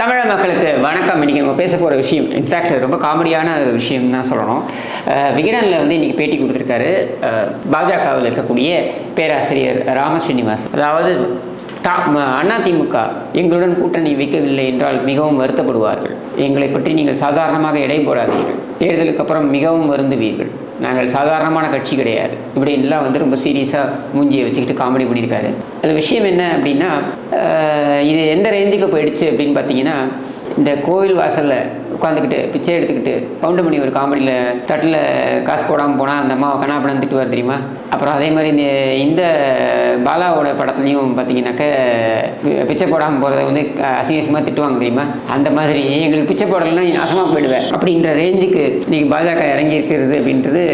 தமிழக மக்களுக்கு வணக்கம். இன்றைக்கி நம்ம பேச போகிற விஷயம் இன்ஃபேக்ட் ரொம்ப காமெடியான ஒரு விஷயம் தான் சொல்லணும். விகடனில் வந்து இன்றைக்கி பேட்டி கொடுத்துருக்காரு. பாஜகவில் இருக்கக்கூடிய பேராசிரியர் ராமஸ்ரீனிவாஸ் அதாவது தா அதிமுக எங்களுடன் கூட்டணி வைக்கவில்லை என்றால் மிகவும் வருத்தப்படுவார்கள். எங்களை பற்றி நீங்கள் சாதாரணமாக எடை போடாதீர்கள். தேர்தலுக்கு அப்புறம் மிகவும் வருந்துவீர்கள். நாங்கள் சாதாரணமான கட்சி கிடையாது. இப்படின்லாம் வந்து ரொம்ப சீரியஸாக மூஞ்சியை வச்சுக்கிட்டு காமெடி பண்ணியிருக்காரு. அந்த விஷயம் என்ன அப்படின்னா இது எந்த ரேஞ்சுக்கு போயிடுச்சு அப்படின்னு பார்த்தீங்கன்னா இந்த கோவில் வாசலில் உட்காந்துக்கிட்டு பிச்சை எடுத்துக்கிட்டு பவுண்டமணி ஒரு காமெடியில் தட்டில் காசு போடாமல் போனால் அந்த அம்மாவை கண்ணாப்படம் திட்டுவார் தெரியுமா? அப்புறம் அதே மாதிரி இந்த இந்த பாலாவோட படத்துலையும் பார்த்தீங்கன்னாக்க பி- பிச்சை போடாமல் போகிறத வந்து அசிங்கசமாக திட்டுவாங்க தெரியுமா? அந்த மாதிரி எங்களுக்கு பிச்சை போடலைன்னா நீ நாசமாக போயிடுவேன். அப்படின்ற ரேஞ்சுக்கு நீங்கள் பாஜக இறங்கி இருக்கிறது அப்படின்றது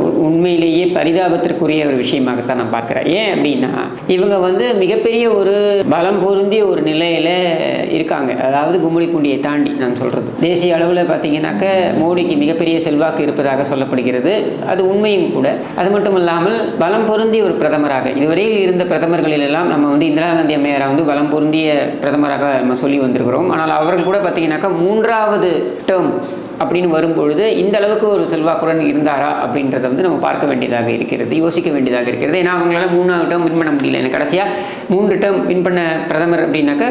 உண்மையிலேயே பரிதாபத்திற்குரிய ஒரு விஷயமாகத்தான் நான் பார்க்குறேன். ஏன் அப்படின்னா இவங்க வந்து மிகப்பெரிய ஒரு பலம் பொருந்திய ஒரு நிலையில் இருக்காங்க. அதாவது கும்மிடிப்பூண்டியை தாண்டி நான் சொல்கிறது தேசிய அளவில் பார்த்தீங்கன்னாக்க மோடிக்கு மிகப்பெரிய செல்வாக்கு இருப்பதாக சொல்லப்படுகிறது. அது உண்மையும் கூட. அது மட்டும் இல்லாமல் பலம் பொருந்திய ஒரு பிரதமராக இதுவரையில் இருந்த பிரதமர்களில் எல்லாம் நம்ம வந்து இந்திரா காந்தி அம்மையாரை வந்து பலம் பொருந்திய பிரதமராக நம்ம சொல்லி வந்திருக்கிறோம். ஆனால் அவர்கள் கூட பார்த்தீங்கன்னாக்கா மூன்றாவது டேர்ம் அப்படின்னு வரும்பொழுது இந்த அளவுக்கு ஒரு செல்வாக்குடன் இருந்தாரா அப்படின்றத வந்து நம்ம பார்க்க வேண்டியதாக இருக்கிறது யோசிக்க வேண்டியதாக இருக்கிறது. ஏன்னா அவங்களால மூணாவது டேர்ம் வின் பண்ண முடியல. எனக்கு கடைசியாக மூன்று டேர்ம் வின் பண்ண பிரதமர் அப்படின்னாக்க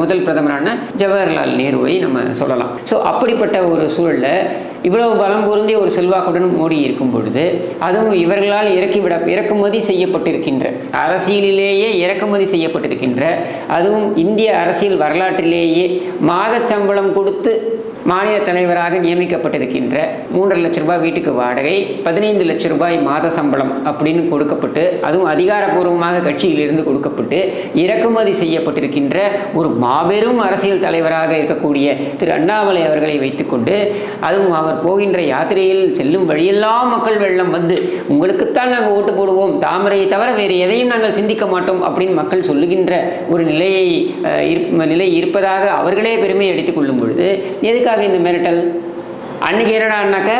முதல் பிரதமரான ஜவஹர்லால் நேருவை நம்ம சொல்லலாம். ஸோ அப்படிப்பட்ட ஒரு சூழலில் இவ்வளவு பலம் பொருந்திய ஒரு செல்வாக்குடன் மோடி இருக்கும் பொழுது அதுவும் இவர்களால் இறக்கிவிட இறக்குமதி செய்யப்பட்டிருக்கின்ற அரசியலிலேயே இறக்குமதி செய்யப்பட்டிருக்கின்ற அதுவும் இந்திய அரசியல் வரலாற்றிலேயே மாதச் சம்பளம் கொடுத்து மாநில தலைவராக நியமிக்கப்பட்டிருக்கின்ற மூன்றரை லட்ச ரூபாய் வீட்டுக்கு வாடகை பதினைந்து லட்ச ரூபாய் மாத சம்பளம் அப்படின்னு கொடுக்கப்பட்டு அதுவும் அதிகாரப்பூர்வமாக கட்சியிலிருந்து கொடுக்கப்பட்டு இறக்குமதி செய்யப்பட்டிருக்கின்ற ஒரு மாபெரும் அரசியல் தலைவராக இருக்கக்கூடிய திரு அண்ணாமலை அவர்களை வைத்துக்கொண்டு அதுவும் அவர் போகின்ற யாத்திரையில் செல்லும் வழியெல்லாம் மக்கள் வெள்ளம் வந்து உங்களுக்குத்தான் நாங்கள் ஓட்டு போடுவோம் தாமரையை தவிர வேறு எதையும் நாங்கள் சிந்திக்க மாட்டோம் அப்படின்னு மக்கள் சொல்லுகின்ற ஒரு நிலையை இருப்- நிலை இருப்பதாக அவர்களே பெருமை அடித்துக் கொள்ளும் பொழுது எதுக்காக இந்த மிரட்டல்? அன்னைக்கு என்னடான்னாக்க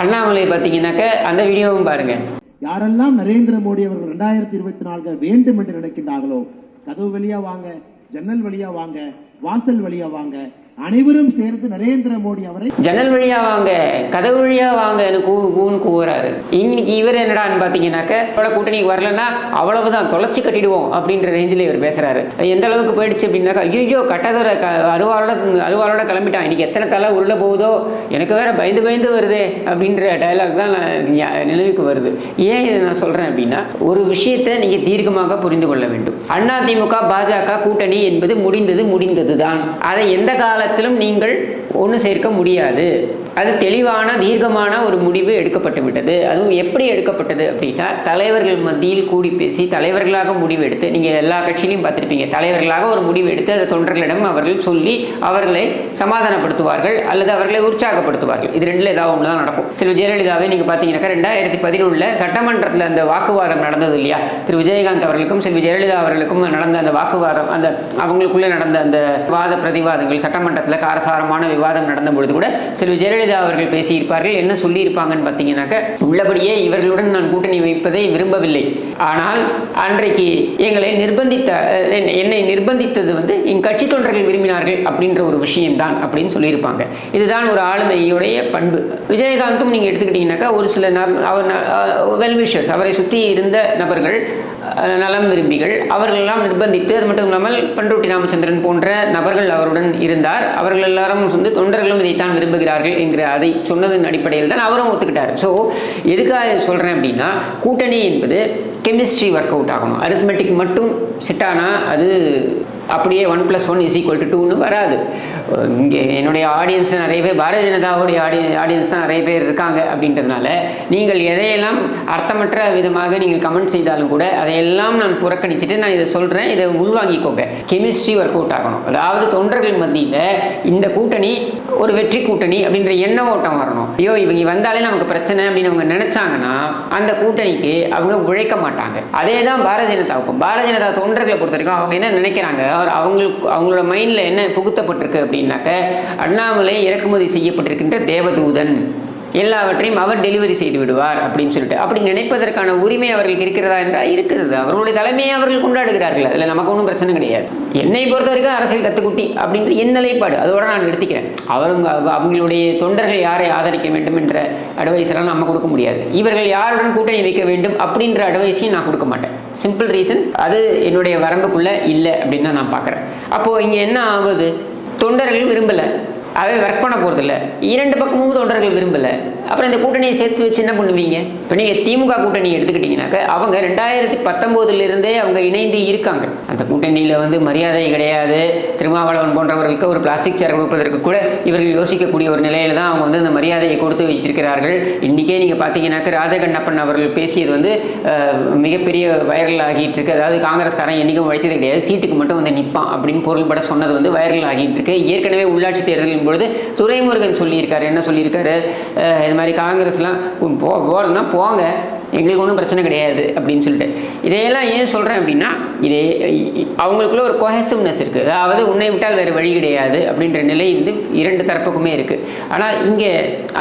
அண்ணாமலை பார்த்தீங்கன்னாக்க அந்த வீடியோவும் பாருங்க. யாரெல்லாம் நரேந்திர மோடி அவர்கள் ரெண்டாயிரத்தி இருபத்தி நான்கு வேண்டும் என்று நினைக்கின்றார்களோ கதவு வழியா வாங்க ஜன்னல் வழியா வாங்க வாசல் வழியா வாங்க அனைவரும் சேர்ந்து நரேந்திர மோடி அவரை ஜன்னல் வழியா வாங்க கதவு வழியா வாங்கன்னு கூ கூன்னு கூவுறாரு. இன்னைக்கு இவர் என்னடான்னு பாத்தீங்கன்னாக்க கூட்டணிக்கு வரலன்னா அவ்வளவுதான் தொலைச்சி கட்டிடுவோம் அப்படின்ற ரேஞ்சில் இவர் பேசுறாரு. எந்த அளவுக்கு போயிடுச்சு அப்படின்னாக்கா ஐயோ கட்டதோட க அருவாளோட அருவாளோட கிளம்பிட்டான். இன்னைக்கு எத்தனை தலை உருள போகுதோ எனக்கு வேற பயந்து பயந்து வருதே அப்படின்ற டயலாக் தான் நான் நினைவுக்கு வருது. ஏன் இதை நான் சொல்றேன் அப்படின்னா ஒரு விஷயத்தை நீங்க தீர்க்கமாக புரிந்து கொள்ள வேண்டும். அதிமுக பாஜக கூட்டணி என்பது முடிந்தது முடிந்தது தான் அதை எந்த காலத்திலும் நீங்கள் ஒன்று சேர்க்க முடியாது. அது தெளிவான தீர்க்கமான ஒரு முடிவு எடுக்கப்பட்டு விட்டது. அதுவும் எப்படி எடுக்கப்பட்டது அப்படின்னா தலைவர்கள் மத்தியில் கூடி பேசி தலைவர்களாக முடிவு எடுத்து நீங்கள் எல்லா கட்சியிலையும் பார்த்துருப்பீங்க தலைவர்களாக ஒரு முடிவு எடுத்து அதை தொண்டர்களிடம் அவர்கள் சொல்லி அவர்களை சமாதானப்படுத்துவார்கள் அல்லது அவர்களை உற்சாகப்படுத்துவார்கள். இது ரெண்டில் ஏதாவது ஒன்று தான் நடக்கும். சில ஜெயலலிதாவை நீங்கள் பார்த்தீங்கன்னாக்கா ரெண்டாயிரத்தி பதினொன்றில் சட்டமன்றத்தில் அந்த வாக்குவாதம் நடந்தது இல்லையா? திரு. விஜயகாந்த் அவர்களுக்கும் செல்வி ஜெயலலிதா அவர்களுக்கும் நடந்த அந்த வாக்குவாதம் அந்த அவங்களுக்குள்ளே நடந்த அந்த வாத பிரதிவாதங்கள் சட்டமன்றத்தில் காரசாரமான விவாதம் நடந்த பொழுது கூட செல்வி ஜெயலலிதா அவர்கள் பேசியிருப்பார்கள் என்ன சொல்லியிருப்பாங்கன்னு பார்த்தீங்கன்னாக்க உள்ளபடியே இவர்களுடன் நான் கூட்டணி வைப்பதை விரும்பவில்லை. ஆனால் அன்றைக்கு எங்களை நிர்பந்தித்த என்னை- நிர்பந்தித்தது வந்து என் கட்சி தொண்டர்கள் விரும்பினார்கள் அப்படின்ற ஒரு விஷயம்தான் அப்படின்னு சொல்லியிருப்பாங்க. இதுதான் ஒரு ஆளுமையுடைய பண்பு. விஜயகாந்தும் நீங்கள் எடுத்துக்கிட்டீங்கன்னாக்கா ஒரு சில அவர் வெல்விஷர்ஸ் அவரை சுற்றி இருந்த நபர்கள் நலம் விரும்பிகள். அவர்களெல்லாம் நிர்பந்தித்து அது மட்டும் இல்லாமல் பண்ருட்டி ராமச்சந்திரன் போன்ற நபர்கள் அவருடன் இருந்தார். அவர்கள் எல்லாரும் வந்து தொண்டர்களும் இதைத்தான் விரும்புகிறார்கள் என்கிற அதை சொன்னதன் அடிப்படையில் தான் அவரும் ஒத்துக்கிட்டார். ஸோ எதுக்காக சொல்கிறேன் அப்படின்னா கூட்டணி என்பது கெமிஸ்ட்ரி ஒர்க் அவுட் ஆகணும். அரித்மெட்டிக் மட்டும் செட் அது அப்படியே one plus one is equal to டூன்னு வராது. இங்கே என்னுடைய ஆடியன்ஸ் நிறைய பேர் பாரதிய ஜனதாவுடைய ஆடி ஆடியன்ஸ் தான் நிறைய பேர் இருக்காங்க அப்படின்றதுனால நீங்கள் எதையெல்லாம் அர்த்தமற்ற விதமாக நீங்கள் கமெண்ட் செய்தாலும் கூட அதையெல்லாம் நான் புறக்கணிச்சுட்டு நான் இதை சொல்கிறேன் இதை உள்வாங்கிக்கோங்க. கெமிஸ்ட்ரி ஒர்க் அவுட் ஆகணும். அதாவது தொண்டர்கள் மத்தியில் இந்த கூட்டணி ஒரு வெற்றி கூட்டணி அப்படின்ற எண்ண ஓட்டம் வரணும். ஐயோ இவங்க வந்தாலே நமக்கு பிரச்சனை அப்படின்னு அவங்க நினச்சாங்கன்னா அந்த கூட்டணிக்கு அவங்க உழைக்க மாட்டாங்க. அதே தான் பாரதிய ஜனதாவுக்கும். பாரதிய ஜனதா தொண்டர்களை பொறுத்த வரைக்கும் அவங்க என்ன நினைக்கிறாங்க? அவங்களுக்கு அவங்களோட மைண்டில் என்ன புகுத்தப்பட்டிருக்கு அப்படின்னாக்க அண்ணாமலை இறக்குமதி செய்யப்பட்டிருக்கின்ற தேவதூதன். எல்லாவற்றையும் அவர் டெலிவரி செய்து விடுவார் அப்படின்னு சொல்லிட்டு. அப்படி நினைப்பதற்கான உரிமை அவர்களுக்கு இருக்கிறதா என்றால் இருக்கிறது. அவர்களுடைய தலைமையை அவர்கள் கொண்டாடுகிறார்கள். அதில் நமக்கு ஒன்றும் பிரச்சனை கிடையாது. என்னை பொறுத்த வரைக்கும் அரசியல் கத்துக்குட்டி அப்படின்றது என் நிலைப்பாடு. அதோட நான் எடுத்துக்கிறேன் அவருங்க அவ- அவங்களுடைய தொண்டர்கள் யாரை ஆதரிக்க வேண்டும் என்ற அட்வைஸ்லாம் நம்ம கொடுக்க முடியாது. இவர்கள் யாருடன் கூட்டணி வைக்க வேண்டும் அப்படின்ற அட்வைஸையும் நான் கொடுக்க மாட்டேன். சிம்பிள் ரீசன் அது என்னுடைய வரம்புக்குள்ள இல்லை அப்படின்னு தான் நான் பார்க்குறேன். அப்போது இங்கே என்ன ஆகுது? தொண்டர்கள் விரும்பலை. அவை ஒர்க் பண்ண போகிறதில்ல இரண்டு பக்கமும் தொண்டர்கள் விரும்பலை. அப்புறம் இந்த கூட்டணியை சேர்த்து வச்சு என்ன பண்ணுவீங்க? இப்போ நீங்கள் திமுக கூட்டணி எடுத்துக்கிட்டிங்கனாக்க அவங்க ரெண்டாயிரத்தி பத்தொம்போதுலேருந்தே அவங்க இணைந்து இருக்காங்க. அந்த கூட்டணியில் வந்து மரியாதை கிடையாது. திருமாவளவன் போன்றவர்களுக்கு ஒரு பிளாஸ்டிக் சேர் கொடுப்பதற்கு கூட இவர்கள் யோசிக்கக்கூடிய ஒரு நிலையில தான் அவங்க வந்து அந்த மரியாதையை கொடுத்து வைத்திருக்கிறார்கள். இன்றைக்கே நீங்கள் பார்த்தீங்கன்னாக்க ராஜகண்ணப்பன் அவர்கள் பேசியது வந்து மிகப்பெரிய வைரல் ஆகிட்டு இருக்கு. அதாவது காங்கிரஸ்காரன் என்றைக்கும் உழைத்தது கிடையாது. சீட்டுக்கு மட்டும் வந்து நிற்பான் அப்படின்னு பொருள்பட சொன்னது வந்து வைரல் ஆகிட்டு இருக்கு. ஏற்கனவே உள்ளாட்சி தேர்தல் பொழுது துரைமுருகன் சொல்லியிருக்காரு. என்ன சொல்லியிருக்காரு? இது மாதிரி காங்கிரஸ்லாம் போ போகிறதுனா போங்க. எங்களுக்கு ஒன்றும் பிரச்சனை கிடையாது. அப்படின்னு சொல்லிட்டு. இதையெல்லாம் ஏன் சொல்கிறேன் அப்படின்னா இதே அவங்களுக்குள்ள ஒரு கொஹசிவ்னஸ் இருக்குது அதாவது உன்னை விட்டால் வேறு வழி கிடையாது அப்படின்ற நிலை வந்து இரண்டு தரப்புக்குமே இருக்குது ஆனால் இங்கே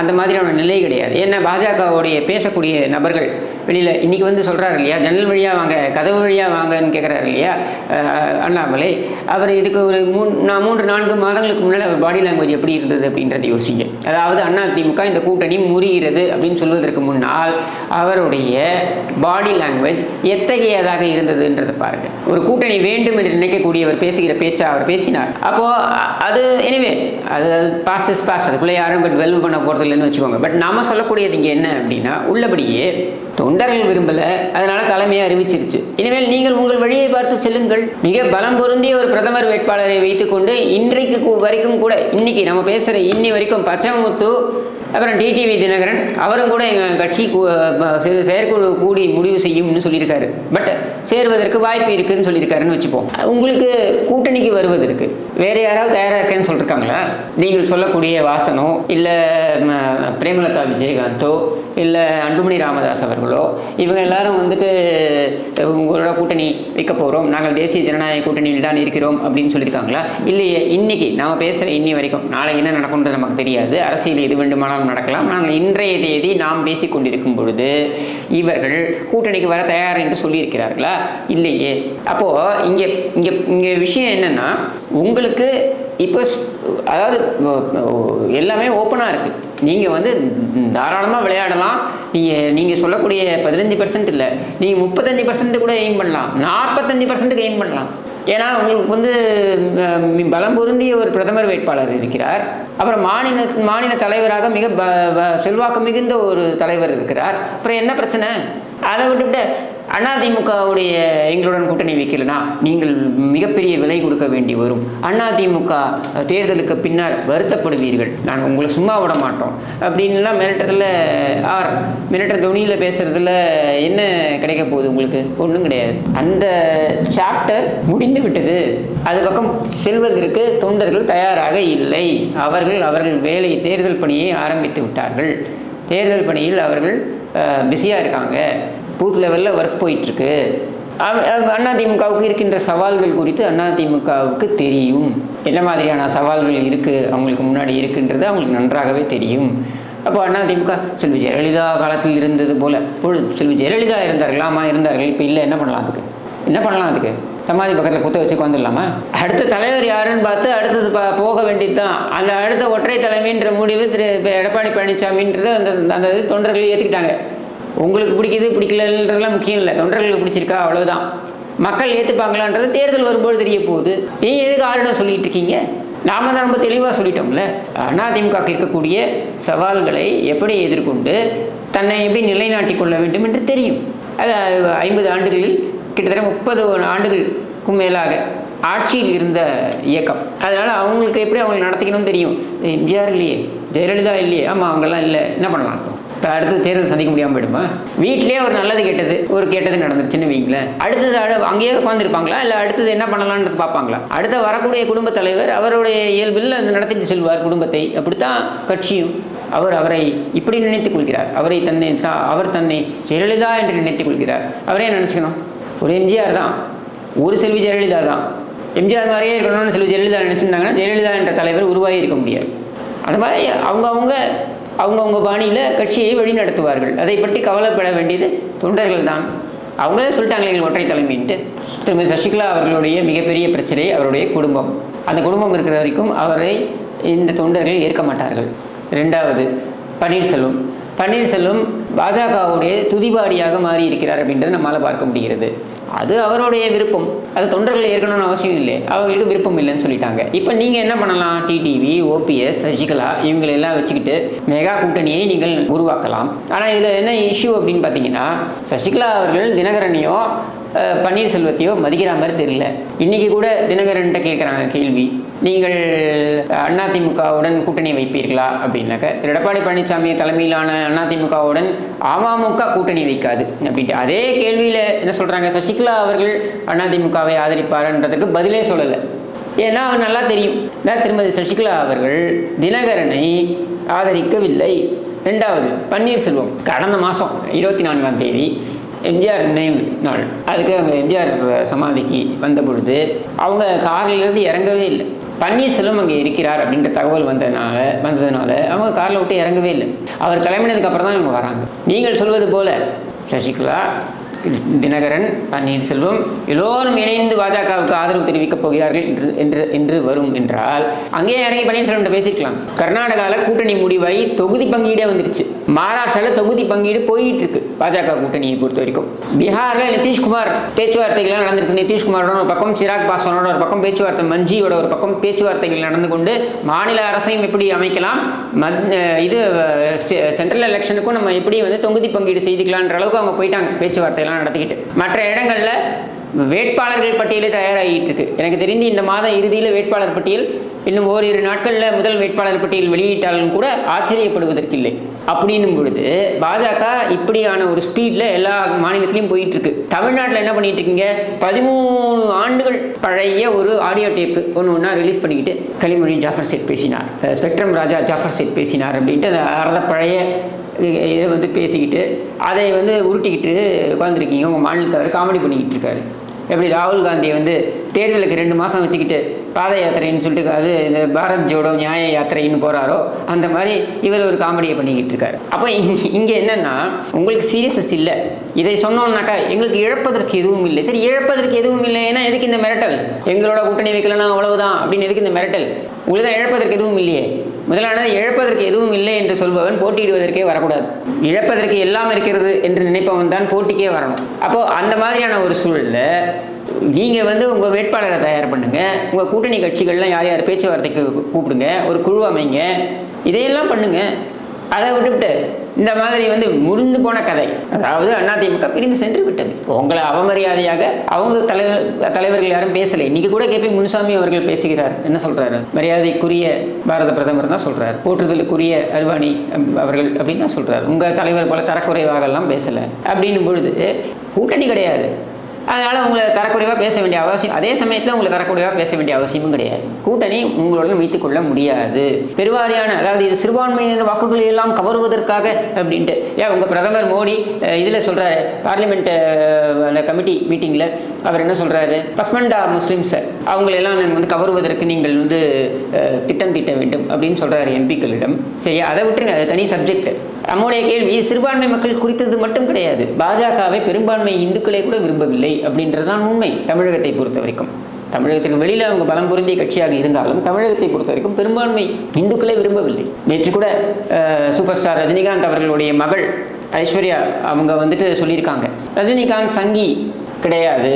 அந்த மாதிரியான நிலை கிடையாது. ஏன்னா பாஜகவுடைய பேசக்கூடிய நபர்கள் வெளியில் இன்றைக்கி வந்து சொல்கிறாரு இல்லையா? ஜன்னல் வழியாக வாங்க கதவு வழியாக வாங்கன்னு கேட்குறாரு இல்லையா? அண்ணாமலை. அவர் இதுக்கு ஒரு மூணு நான் மூன்று நான்கு மாதங்களுக்கு முன்னால் அவர் பாடி லாங்குவேஜ் எப்படி இருந்தது அப்படின்றத யோசிங்க. அதாவது அண்ணா திமுக இந்த கூட்டணி முறிகிறது அப்படின்னு சொல்வதற்கு முன்னால் அவருடைய பாடி லாங்குவேஜ் எத்தகையதாக இருந்ததுன்றதை பாருங்க. ஒரு கூட்டணி வேண்டும் என்று நினைக்கக்கூடியவர் பேசுகிற பேச்சா அவர் பேசினார். அப்போது அது எனிவே அது பாஸ்ட் இஸ் பாஸ்ட் அதுக்குள்ளே யாரும் பட் வெல்வ் பண்ண போகிறது இல்லைன்னு வச்சுக்கோங்க. பட் நாம் சொல்லக்கூடியது இங்கே என்ன அப்படின்னா உள்ளபடியே தொண்டர்கள் விரும்பல. அதனால தலைமையை அறிவிச்சிருச்சு. இனிமேல் நீங்கள் உங்கள் வழியை பார்த்து செல்லுங்கள். மிக பலம் பொருந்திய ஒரு பிரதமர் வேட்பாளரை வைத்துக்கொண்டு இன்றைக்கு வரைக்கும் கூட இன்னைக்கு நம்ம பேசுகிற இன்னி வரைக்கும் பச்சைமுத்து அப்புறம் டிடிவி தினகரன் அவரும் கூட எங்கள் கட்சி செயற்குழு கூடி முடிவு செய்யும்னு சொல்லியிருக்காரு. பட் சேருவதற்கு வாய்ப்பு இருக்குன்னு சொல்லியிருக்காருன்னு வச்சுப்போம். உங்களுக்கு கூட்டணிக்கு வருவதற்கு வேற யாராவது தயாராக இருக்கேன்னு சொல்லியிருக்காங்களா நீங்கள் சொல்லக்கூடிய வாசனோ இல்லை பிரேமலதா விஜயகாந்தோ இல்லை அன்புமணி ராமதாஸ் அவர்களோ இவங்க எல்லாரும் வந்துட்டு உங்களோட கூட்டணி வைக்க போகிறோம் நாங்கள் தேசிய ஜனநாயக கூட்டணியில் தான் இருக்கிறோம் அப்படின்னு சொல்லியிருக்காங்களா? இல்லையே இன்னைக்கு நாம் பேசுகிற இன்னி வரைக்கும் நாளை என்ன நடக்கும்ன்றது நமக்கு தெரியாது. அரசியல் எது வேண்டுமானாலும் நடக்கலாம். நாங்கள் இன்றைய தேதி நாம் பேசிக் கொண்டிருக்கும் பொழுது இவர்கள் கூட்டணிக்கு வர தயார் என்று சொல்லியிருக்கிறார்களா? இல்லையே. அப்போது இங்கே இங்கே இங்கே விஷயம் என்னன்னா உங்களுக்கு இப்போ அதாவது எல்லாமே ஓப்பனாக இருக்குது நீங்கள் வந்து தாராளமாக விளையாடலாம். நீங்கள் நீங்கள் சொல்லக்கூடிய பதினஞ்சு பர்சன்ட் இல்லை. நீங்கள் முப்பத்தஞ்சு பர்சன்ட் கூட எய்ம் பண்ணலாம். நாற்பத்தஞ்சு பர்சன்ட்டுக்கு எய்ம் பண்ணலாம். ஏன்னா உங்களுக்கு வந்து பலம் பொருந்திய ஒரு பிரதமர் வேட்பாளர் இருக்கிறார். அப்புறம் மாநில மாநில தலைவராக மிக ப செல்வாக்கு மிகுந்த ஒரு தலைவர் இருக்கிறார். அப்புறம் என்ன பிரச்சனை? அதை விட்டுவிட்டு அதிமுகவுடைய எங்களுடன் கூட்டணி வைக்கலனா நீங்கள் மிகப்பெரிய விலை கொடுக்க வேண்டி வரும். அதிமுக தேர்தலுக்கு பின்னர் வருத்தப்படுவீர்கள். நாங்கள் உங்களை சும்மா விட மாட்டோம். அப்படின்லாம் மிரட்டத்தில் ஆர் மிரட்ட துணியில் பேசுறதுல என்ன கிடைக்க போகுது உங்களுக்கு? ஒன்றும் கிடையாது. அந்த சாப்டர் முடிந்து விட்டது. அது பக்கம் செல்வதற்கு தொண்டர்கள் தயாராக இல்லை. அவர்கள் அவர்கள் வேலை தேர்தல் பணியை ஆரம்பித்து விட்டார்கள். தேர்தல் பணியில் அவர்கள் பிஸியாக இருக்காங்க. பூத் லெவலில் ஒர்க் போயிட்டுருக்கு. அதிமுகவுக்கு இருக்கின்ற சவால்கள் குறித்து அதிமுகவுக்கு தெரியும். என்ன மாதிரியான சவால்கள் இருக்குது அவங்களுக்கு முன்னாடி இருக்குன்றது அவங்களுக்கு நன்றாகவே தெரியும். அப்போ அதிமுக செல்வி ஜெயலலிதா காலத்தில் இருந்தது போல் பொழுது செல்வி ஜெயலலிதா இருந்தார்கள் ஆமாம் இருந்தார்கள் இப்போ இல்லை என்ன பண்ணலாம் அதுக்கு? என்ன பண்ணலாம் அதுக்கு? சமாதி பக்கத்தில் குத்த வச்சு வந்துடலாமா? அடுத்த தலைவர் யாருன்னு பார்த்து அடுத்தது ப போக வேண்டியது தான் அந்த அடுத்த ஒற்றை தலைமைன்ற முடிவு திரு எடப்பாடி பழனிசாமின்றது அந்த அந்த தொண்டர்களை தொண்டர்கள் ஏற்றுக்கிட்டாங்க உங்களுக்கு பிடிக்குது பிடிக்கலன்றதுலாம் முக்கியம் இல்லை. தொண்டர்களுக்கு பிடிச்சிருக்கா அவ்வளவுதான். மக்கள் ஏற்றுப்பாங்களான்றது தேர்தல் வரும்போது தெரிய போகுது நீ எதுக்கு ஆளுநர் சொல்லிட்டு இருக்கீங்க? நாம தான் ரொம்ப தெளிவாக சொல்லிட்டோம்ல. அதிமுக இருக்கக்கூடிய சவால்களை எப்படி எதிர்கொண்டு தன்னை எப்படி நிலைநாட்டி கொள்ள வேண்டும் என்று தெரியும். அது ஐம்பது ஆண்டுகளில் கிட்டத்தட்ட முப்பது ஆண்டுகளுக்கும் மேலாக ஆட்சியில் இருந்த இயக்கம். அதனால் அவங்களுக்கு எப்படி அவங்களை நடத்திக்கணும்னு தெரியும். எம்ஜிஆர் இல்லையே ஜெயலலிதா இல்லையே ஆமாம் அவங்கெல்லாம் இல்லை. என்ன பண்ணலாம் இப்போ அடுத்து தேர்தல் சந்திக்க முடியாமல் போயிடுமா? வீட்டிலே ஒரு நல்லது கெட்டது ஒரு கெட்டது நடந்துருச்சுன்னு வைங்களேன் அடுத்தது அடு அங்கேயே உட்காந்துருப்பாங்களா இல்லை அடுத்தது என்ன பண்ணலான்றது பார்ப்பாங்களா? அடுத்த வரக்கூடிய குடும்பத் தலைவர் அவருடைய இயல்பில் நடத்திட்டு செல்வார் குடும்பத்தை. அப்படித்தான் கட்சியும் அவர் அவரை இப்படி நினைத்துக் கொள்கிறார். அவரை தன்னை தா அவர் தன்னை ஜெயலலிதா என்று நினைத்துக் கொள்கிறார். அவரே நினச்சிக்கணும்? ஒரு எம்ஜிஆர் தான். ஒரு செல்வி ஜெயலலிதா தான். எம்ஜிஆர் மாதிரியே இருக்கணும்னு செல்வி ஜெயலலிதா நினச்சிருந்தாங்கன்னா ஜெயலலிதா என்ற தலைவர் உருவாகி இருக்க முடியாது. அது மாதிரி அவங்க அவங்க அவங்கவுங்க பாணியில் கட்சியை வழிநடத்துவார்கள். அதை பற்றி கவலைப்பட வேண்டியது தொண்டர்கள் தான் அவங்களே சொல்லிட்டாங்களே எங்கள் ஒற்றை தலைமைன்ட்டு. திருமதி சசிகலா அவர்களுடைய மிகப்பெரிய பிரச்சனை அவருடைய குடும்பம். அந்த குடும்பம் இருக்கிற வரைக்கும் அவரை இந்த தொண்டர்கள் ஏற்க மாட்டார்கள். ரெண்டாவது பன்னீர்செல்வம். பன்னீர்செல்வம் பாஜகவுடைய துதிபாடியாக மாறி இருக்கிறார் அப்படின்றது நம்மளால் பார்க்க முடிகிறது. அது அவருடைய விருப்பம். அது தொண்டர்கள் ஏற்கணும்னு அவசியம் இல்லை. அவங்களுக்கு விருப்பம் இல்லைன்னு சொல்லிட்டாங்க. இப்போ நீங்கள் என்ன பண்ணலாம்? டிடிவி ஓபிஎஸ் சசிகலா இவங்களெல்லாம் வச்சுக்கிட்டு மெகா கூட்டணியை நீங்கள் உருவாக்கலாம். ஆனால் இதில் என்ன இஷ்யூ அப்படின்னு பார்த்தீங்கன்னா சசிகலா அவர்கள் தினகரனையோ பன்னீர்செல்வத்தையோ மதிக்கிற மாதிரி தெரியல. இன்னைக்கு கூட தினகரன்ட்ட கேட்குறாங்க கேள்வி. நீங்கள் அதிமுகவுடன் கூட்டணி வைப்பீர்களா? அப்படின்னாக்க திரு. எடப்பாடி பழனிசாமி தலைமையிலான அதிமுகவுடன் அமமுக கூட்டணி வைக்காது அப்படின்ட்டு. அதே கேள்வியில் என்ன சொல்கிறாங்க சசிகலா அவர்கள் அதிமுகவை ஆதரிப்பார்ன்றதுக்கு பதிலே சொல்லலை. ஏன்னா அவர் நல்லா தெரியும். திருமதி சசிகலா அவர்கள் தினகரனை ஆதரிக்கவில்லை. ரெண்டாவது பன்னீர்செல்வம் கடந்த மாதம் இருபத்தி நான்காம் தேதி எம்ஜிஆர் நினைவு நாள். அதுக்கு அவங்க எம்ஜிஆர் சமாதிக்கு வந்த பொழுது அவங்க காரிலிருந்து இறங்கவே இல்லை. பன்னீர்செல்வம் அங்கே இருக்கிறார் அப்படின்ற தகவல் வந்ததுனால வந்ததுனால அவங்க காரில் விட்டு இறங்கவே இல்லை. அவர் கிளம்பினதுக்கு அப்புறம் தான் இவங்க வராங்க. நீங்கள் சொல்வது போல சசிகலா தினகரன் பன்னீர்செல்வம் எல்லோரும் இணைந்து பாஜகவுக்கு ஆதரவு தெரிவிக்கப் போகிறார்கள் என்று என்று என்று வரும் என்றால் அங்கேயே இறங்கி பன்னீர்செல்வம் பேசிக்கலாம். கர்நாடகாவில் கூட்டணி முடிவாகி தொகுதி பங்கீடே வந்துருச்சு மகாராஷ்டிராவில் தொகுதி பங்கீடு போயிட்டு இருக்கு பாஜக கூட்டணியை பொறுத்த வரைக்கும். பீகாரில் நிதிஷ்குமார் பேச்சுவார்த்தைகள் நடந்திருக்கு. நிதிஷ்குமாரோட ஒரு பக்கம் சிராக் பாஸ்வானோட ஒரு பக்கம் பேச்சுவார்த்தை மஞ்சியோட ஒரு பக்கம் பேச்சுவார்த்தைகள் நடந்து கொண்டு மாநில அரசையும் எப்படி அமைக்கலாம்? இது சென்ட்ரல் எலெக்ஷனுக்கும் நம்ம எப்படி வந்து தொகுதி பங்கீடு செய்துக்கலான்ற அளவுக்கு அவங்க போயிட்டாங்க பேச்சுவார்த்தையெல்லாம் நடத்திக்கிட்டு மற்ற இடங்களில் வேட்பாளர்கள் பட்டியலே தயாராகிட்டு இருக்கு எனக்கு தெரிந்து இந்த மாதம் இறுதியில் வேட்பாளர் பட்டியல் இன்னும் ஓரிரு நாட்களில் முதல் வேட்பாளர் பட்டியல் வெளியிட்டாலும் கூட ஆச்சரியப்படுவதற்கு இல்லை அப்படின்னும் பொழுது பாஜக இப்படியான ஒரு ஸ்பீடில் எல்லா மாநிலத்திலையும் போயிட்டு இருக்கு தமிழ்நாட்டில் என்ன பண்ணிட்டு இருக்கீங்க பதிமூணு ஆண்டுகள் பழைய ஒரு ஆடியோ டேப்பு ஒன்று ஒன்றா ரிலீஸ் பண்ணிக்கிட்டு கலிமொழி ஜாஃபர் சேட் பேசினார். ஸ்பெக்ட்ரம் ராஜா ஜாஃபர் சேட் பேசினார் அப்படின்ட்டு அந்த அறத பழைய இதை வந்து பேசிக்கிட்டு அதை வந்து உருட்டிக்கிட்டு உட்காந்துருக்கீங்க உங்கள் மாநிலத்தவர் காமெடி பண்ணிக்கிட்டு இருக்காரு. எப்படி ராகுல் காந்தியை வந்து தேர்தலுக்கு ரெண்டு மாதம் வச்சுக்கிட்டு பாத யாத்திரைன்னு சொல்லிட்டு அது இந்த பாரத் ஜோடோ நியாய யாத்திரைன்னு போகிறாரோ அந்த மாதிரி இவர் ஒரு காமெடியை பண்ணிக்கிட்டு இருக்காரு. அப்போ இங்கே என்னென்னா உங்களுக்கு சீரியஸஸ் இல்லை. இதை சொன்னோம்னாக்கா எங்களுக்கு இழப்பதற்கு எதுவும் இல்லை. சரி இழப்பதற்கு எதுவும் இல்லை ஏன்னா எதுக்கு இந்த மிரட்டல்? எங்களோட கூட்டணி வைக்கலன்னா அவ்வளவுதான் அப்படின்னு எதுக்கு இந்த மிரட்டல்? உங்களுக்கு தான் இழப்பதற்கு எதுவும் இல்லையே. முதலானது இழப்பதற்கு எதுவும் இல்லை என்று சொல்பவன் போட்டியிடுவதற்கே வரக்கூடாது. இழப்பதற்கு எல்லாம் இருக்கிறது என்று நினைப்பவன் தான் போட்டிக்கே வரணும். அப்போ அந்த மாதிரியான ஒரு சூழலில் நீங்க வந்து உங்க வேட்பாளரை தயார் பண்ணுங்க. உங்க கூட்டணி கட்சிகள்லாம் யார் யார் பேச்சுவார்த்தைக்கு கூப்பிடுங்க. ஒரு குழு அமைங்க. இதையெல்லாம் பண்ணுங்க. அதை விட்டுவிட்டு இந்த மாதிரி வந்து முடிந்து போன கதை. அதாவது அதிமுக பிரிந்து சென்று விட்டது. உங்களை அவமரியாதையாக அவங்க தலைவர் தலைவர்கள் யாரும் பேசலை. இன்னைக்கு கூட கேபி முனுசாமி அவர்கள் பேசுகிறார். என்ன சொல்றாரு? மரியாதைக்குரிய பாரத பிரதமர் தான் சொல்றாரு. போற்றுதலுக்குரிய அருவாணி அவர்கள் அப்படின்னு தான் சொல்றாரு. உங்க தலைவர் போல தரக்குறைவாக எல்லாம் பேசல. அப்படின்னும் பொழுது கூட்டணி கிடையாது. அதனால் உங்களை தரக்குறைவாக பேச வேண்டிய அவசியம் அதே சமயத்தில் உங்களை தரக்குறைவாக பேச வேண்டிய அவசியமும் கிடையாது. கூட்டணி உங்களுடன் வைத்துக் கொள்ள முடியாது. பெருவாரியான அதாவது இது சிறுபான்மையினர் வாக்குகளை எல்லாம் கவருவதற்காக அப்படின்ட்டு. ஏன் உங்கள் பிரதமர் மோடி இதில் சொல்கிறாரு பார்லிமெண்ட் அந்த கமிட்டி மீட்டிங்கில் அவர் என்ன சொல்கிறாரு பஸ்மண்டா முஸ்லீம்ஸை அவங்களெல்லாம் நாங்கள் வந்து கவருவதற்கு நீங்கள் வந்து திட்டம் தீட்ட வேண்டும் அப்படின்னு சொல்கிறாரு எம்பிக்களிடம். சரி அதை விட்டுருங்க அது தனி சப்ஜெக்ட். நம்முடைய கேள்வி சிறுபான்மை மக்கள் குறித்தது மட்டும் கிடையாது. பாஜகவை பெரும்பான்மை இந்துக்களே கூட விரும்பவில்லை. அப்படின்றது தான் உண்மை தமிழகத்தை பொறுத்த வரைக்கும். தமிழகத்திற்கு வெளியில் அவங்க பலம் பொருந்திய கட்சியாக இருந்தாலும் தமிழகத்தை பொறுத்த வரைக்கும் பெரும்பான்மை இந்துக்களை விரும்பவில்லை. நேற்று கூட சூப்பர் ஸ்டார் ரஜினிகாந்த் அவர்களுடைய மகள் ஐஸ்வர்யா அவங்க வந்துட்டு சொல்லியிருக்காங்க. ரஜினிகாந்த் சங்கி கிடையாது.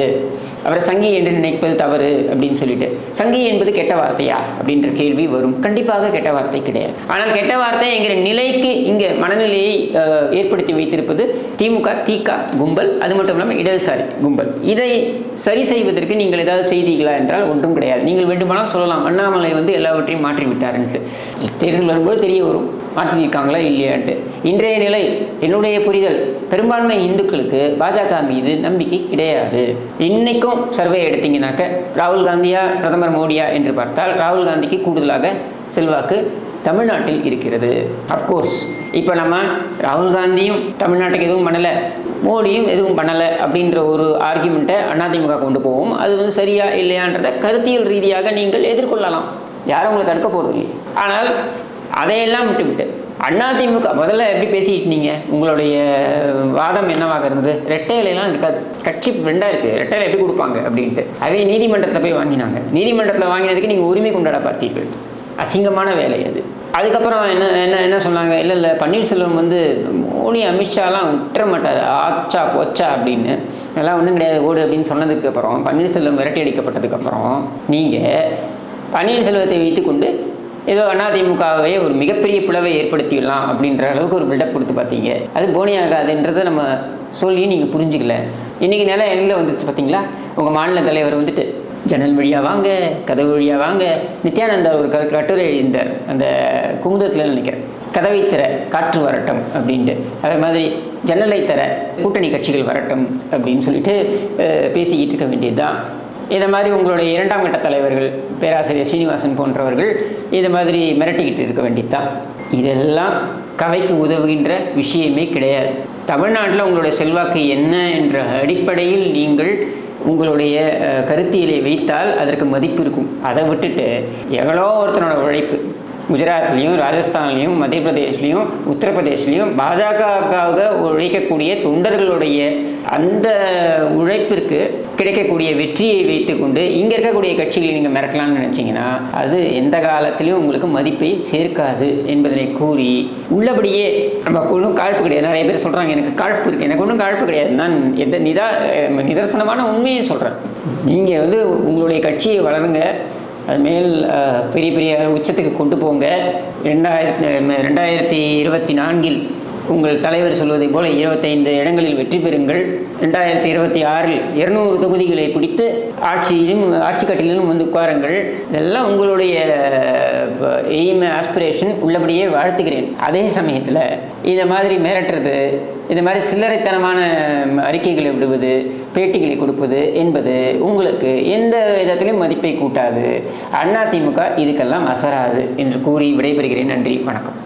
அவரை சங்கி என்று நினைப்பது தவறு அப்படின்னு சொல்லிட்டு. சங்கி என்பது கெட்ட வார்த்தையா அப்படின்ற கேள்வி வரும். கண்டிப்பாக கெட்ட வார்த்தை கிடையாது. ஆனால் கெட்ட வார்த்தை என்கிற நிலைக்கு இங்கே மனநிலையை ஏற்படுத்தி வைத்திருப்பது திமுக திக கும்பல் அது மட்டும் இல்லாமல் இடதுசாரி கும்பல். இதை சரி செய்வதற்கு நீங்கள் ஏதாவது செய்தீர்களா என்றால் ஒன்றும் கிடையாது. நீங்கள் வேண்டுமானால் சொல்லலாம். அண்ணாமலை வந்து எல்லாவற்றையும் மாற்றிவிட்டாருன்ட்டு தேர்தல் வரும்போது தெரிய வரும். மாற்றியிருக்காங்களா இல்லையான்ட்டு. இன்றைய நிலை என்னுடைய புரிதல் பெரும்பான்மை இந்துக்களுக்கு பாஜக மீது நம்பிக்கை கிடையாது. இன்னைக்கும் சர்வே எடுத்தீங்கன்னாக்க ராகுல் காந்தியா பிரதமர் மோடியா என்று பார்த்தால் ராகுல் காந்திக்கு கூடுதலாக செல்வாக்கு தமிழ்நாட்டில் இருக்கிறது. அஃப்கோர்ஸ் இப்போ நம்ம ராகுல் காந்தியும் தமிழ்நாட்டுக்கு எதுவும் பண்ணலை மோடியும் எதுவும் பண்ணலை அப்படின்ற ஒரு ஆர்குமெண்ட்டை அதிமுக கொண்டு போவோம் அது வந்து சரியா இல்லையான்றதை கருத்தியல் ரீதியாக நீங்கள் எதிர்கொள்ளலாம். யாரும் உங்களை தடுக்க போகிறது இல்லை ஆனால் அதையெல்லாம் விட்டுவிட்டு அதிமுக முதல்ல எப்படி பேசிட்டு நீங்க உங்களுடைய வாதம் என்னவாக இருந்தது? ரெட்டை இலையெல்லாம் இருக்காது கட்சி ரெண்டா இருக்கு. ரெட்டை எப்படி கொடுப்பாங்க அப்படின்ட்டு. அதே நீதிமன்றத்தில் போய் வாங்கினாங்க. நீதிமன்றத்தில் வாங்கினதுக்கு நீங்க உரிமை கொண்டாட பார்த்தீர்கள். அசிங்கமான வேலை அது. அதுக்கப்புறம் என்ன என்ன என்ன சொன்னாங்க? இல்லை இல்லை பன்னீர்செல்வம் வந்து மோடி அமித்ஷாலாம் விட்டுற மாட்டார். ஆச்சா போச்சா அப்படின்னு. அதெல்லாம் ஒன்றும் கிடையாது. ஓடு அப்படின்னு சொன்னதுக்கப்புறம் பன்னீர்செல்வம் விரட்டி அடிக்கப்பட்டதுக்கப்புறம் நீங்கள் பன்னீர்செல்வத்தை வைத்துக்கொண்டு ஏதோ அதிமுகவே ஒரு மிகப்பெரிய பிளவை ஏற்படுத்திடலாம் அப்படின்ற அளவுக்கு ஒரு பில்டப் கொடுத்து பார்த்தீங்க. அது போனி ஆகாதுன்றதை நம்ம சொல்லி நீங்கள் புரிஞ்சுக்கல. இன்றைக்கி நில எங்கே வந்துச்சு பார்த்தீங்களா? உங்கள் மாநில தலைவர் வந்துட்டு ஜன்னல் வழியாக வாங்க கதவு வழியாக வாங்க. நித்யானந்தா ஒரு கட்டுரை எழுதியிருந்தார். அந்த குமுதத்தில் நினைக்கிறேன். கதவை தர காற்று வரட்டும் அப்படின்ட்டு. அதே மாதிரி ஜன்னலை தர கூட்டணி கட்சிகள் வரட்டும் அப்படின்னு சொல்லிட்டு பேசிக்கிட்டு இருக்க வேண்டியதுதான். இதை மாதிரி உங்களுடைய இரண்டாம் கட்ட தலைவர்கள் பேராசிரியர் சீனிவாசன் போன்றவர்கள் இதை மாதிரி மிரட்டிக்கிட்டு இருக்க வேண்டியதுதான். இதெல்லாம் கவைக்கு உதவுகின்ற விஷயமே கிடையாது. தமிழ்நாட்டில் உங்களுடைய செல்வாக்கு என்ன என்ற அடிப்படையில் நீங்கள் உங்களுடைய கருத்தியலை வைத்தால் அதற்கு மதிப்பு இருக்கும். அதை விட்டுட்டு எவ்வளோ ஒருத்தனோட உழைப்பு குஜராத்லேயும் ராஜஸ்தான்லேயும் மத்திய பிரதேஷ்லேயும் உத்தரப்பிரதேஷ்லேயும் பாஜகவுக்காக உழைக்கக்கூடிய தொண்டர்களுடைய அந்த உழைப்பிற்கு கிடைக்கக்கூடிய வெற்றியை வைத்துக்கொண்டு இங்கே இருக்கக்கூடிய கட்சிகளை நீங்கள் மிரட்டலாம்னு நினச்சிங்கன்னா அது எந்த காலத்திலையும் உங்களுக்கு மதிப்பை சேர்க்காது என்பதனை கூறி உள்ளபடியே நமக்கு ஒன்றும் காழ்ப்பு கிடையாது. நிறைய பேர் சொல்கிறாங்க எனக்கு காழ்ப்பு இருக்குது எனக்கு ஒன்றும் காழ்ப்பு கிடையாது. நான் எந்த நிதா நிதர்சனமான உண்மையை சொல்கிறேன் நீங்கள் வந்து உங்களுடைய கட்சியை வளருங்க. அது மேல் பெரிய பெரிய உச்சத்துக்கு கொண்டு போங்க. ரெண்டாயிரத்தி ரெண்டாயிரத்தி இருபத்தி நான்கில் உங்கள் தலைவர் சொல்வதை போல இருபத்தைந்து இடங்களில் வெற்றி பெறுங்கள். ரெண்டாயிரத்தி இருபத்தி ஆறில் இருநூறு தொகுதிகளை பிடித்து ஆட்சியிலும் ஆட்சி கட்டிலும் வந்து உட்காருங்கள். இதெல்லாம் உங்களுடைய எய்ம் ஆஸ்பிரேஷன் உள்ளபடியே வாழ்த்துகிறேன். அதே சமயத்தில் இதை மாதிரி மிரட்டுறது இந்த மாதிரி சில்லறைத்தனமான அறிக்கைகளை விடுவது பேட்டிகளை கொடுப்பது என்பது உங்களுக்கு எந்த விதத்திலும் மதிப்பை கூட்டாது. அதிமுக இதுக்கெல்லாம் அசராது என்று கூறி விடைபெறுகிறேன். நன்றி வணக்கம்.